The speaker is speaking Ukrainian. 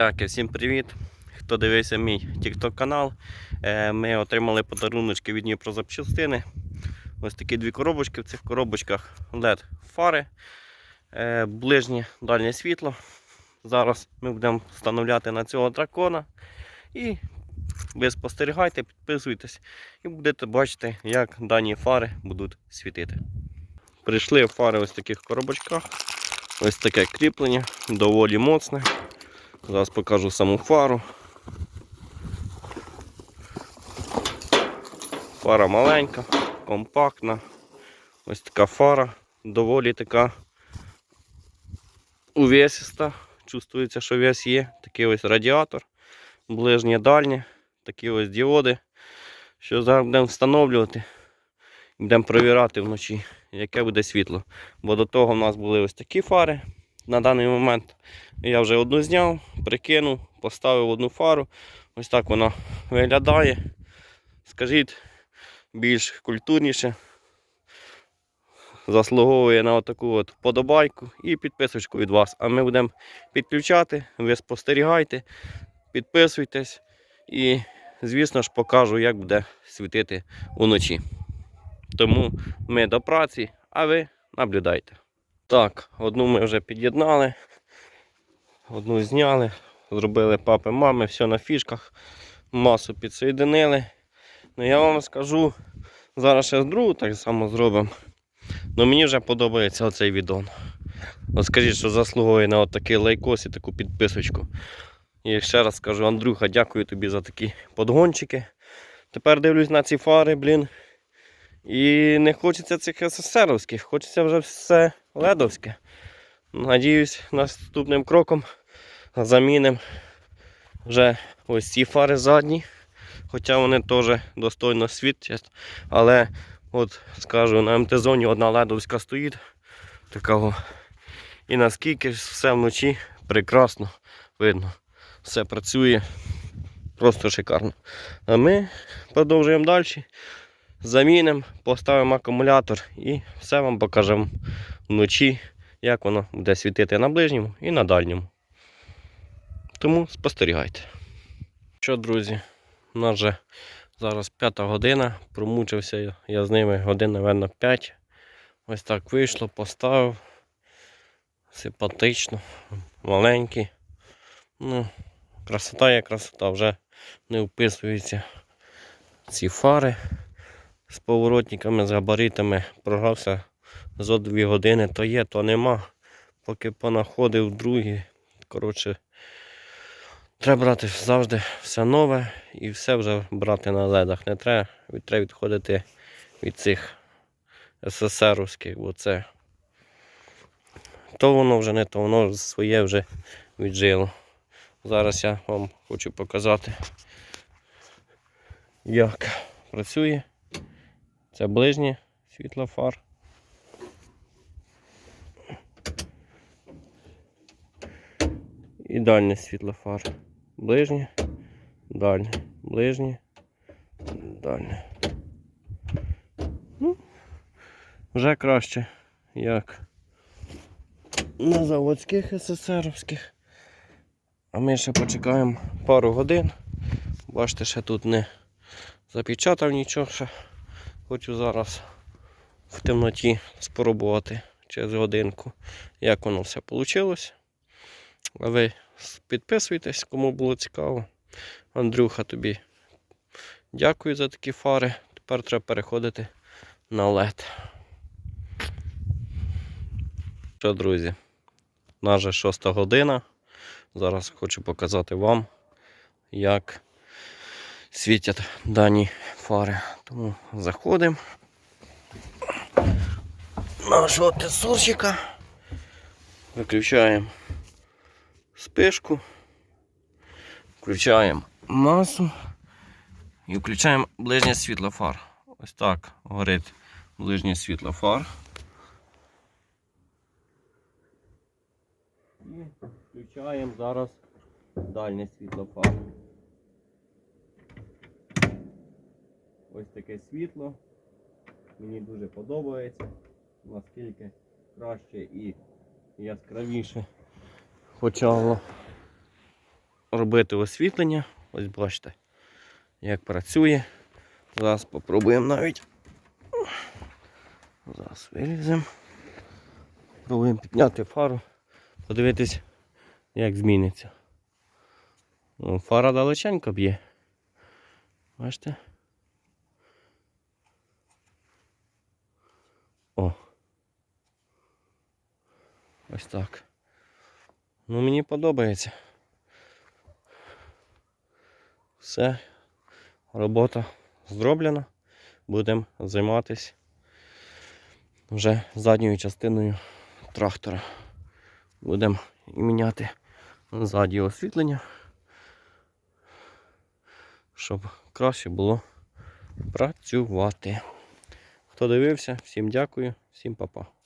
Так, всім привіт! Хто дивився мій TikTok канал, е, ми отримали подаруночки від Дніпро запчастини. Ось такі дві коробочки. В цих коробочках LED фари, е, ближнє дальнє світло. Зараз ми будемо встановляти на цього дракона. І ви спостерігайте, підписуйтесь і будете бачити, як дані фари будуть світити. Прийшли фари ось в таких коробочках. Ось таке кріплення, доволі моцне. Зараз покажу саму фару. Фара маленька, компактна. Ось така фара, доволі така увесиста. Чувствується, що вес є. Такий ось радіатор, ближнє дальнє, такі ось діоди. Що зараз будемо встановлювати. Будемо провірати вночі, яке буде світло. Бо до того в нас були ось такі фари. На даний момент я вже одну зняв, прикинув, поставив одну фару. Ось так вона виглядає. Скажіть, більш культурніше. Заслуговує на таку от подобайку і підписочку від вас. А ми будемо підключати, ви спостерігайте, підписуйтесь і, звісно ж, покажу, як буде світити уночі. Тому ми до праці, а ви наблюдайте. Так, одну ми вже під'єднали, одну зняли, зробили папи, мами, все на фішках, масу підсоєдинили. Ну я вам скажу, зараз ще з другу так само зробимо. Ну мені вже подобається оцей відон. От скажіть, що заслуговує на такий лайкос і таку підписочку. І ще раз скажу, Андрюха, дякую тобі за такі подгончики. Тепер дивлюсь на ці фари, блін. І не хочеться цих СССРовських, хочеться вже все ледовське. Надіюсь, наступним кроком замінимо вже ось ці фари задні. Хоча вони теж достойно світять. Але от скажу, на МТ-зоні одна ледовська стоїть. Такого. І наскільки все вночі прекрасно видно. Все працює просто шикарно. А ми продовжуємо далі замінимо, поставимо акумулятор і все вам покажемо вночі, як воно буде світити на ближньому і на дальньому. Тому спостерігайте. Що, друзі, у нас вже зараз п'ята година, промучився я з ними годин, напевно, 5. Ось так вийшло, поставив. Симпатично, маленький. Ну, красота є красота, вже не вписуються ці фари з поворотниками, з габаритами. Програвся зо 2 години, то є, то нема. Поки понаходив другі. Коротше, треба брати завжди все нове і все вже брати на ледах. Не треба, треба відходити від цих СССРовських, бо це то воно вже не то, воно своє вже віджило. Зараз я вам хочу показати, як працює. Це ближнє світло І дальнє світло фар. Ближнє, дальнє, ближнє, дальнє. Ну, вже краще, як на заводських СССРовських. А ми ще почекаємо пару годин. Бачите, ще тут не запечатав нічого ще. Хочу зараз в темноті спробувати через годинку, як воно все вийшло. А ви підписуйтесь, кому було цікаво. Андрюха, тобі дякую за такі фари. Тепер треба переходити на LED. Що, друзі, наша шоста година. Зараз хочу показати вам, як світять дані фари. Тому заходимо нашого тесорчика, виключаємо спишку, включаємо масу і включаємо ближнє світло фар. Ось так горить ближнє світло фар. І включаємо зараз дальнє світло фар. Ось таке світло. Мені дуже подобається. Наскільки краще і яскравіше почало робити освітлення. Ось бачите, як працює. Зараз спробуємо навіть. Зараз виліземо. Пробуємо підняти фару, подивитись, як зміниться. Ну, фара далеченько б'є. Бачите? О. Ось так. Ну, мені подобається. Все. Робота зроблена. Будемо займатися вже задньою частиною трактора. Будемо міняти ззаді освітлення, щоб краще було працювати. Хто дивився, всім дякую, всім па-па.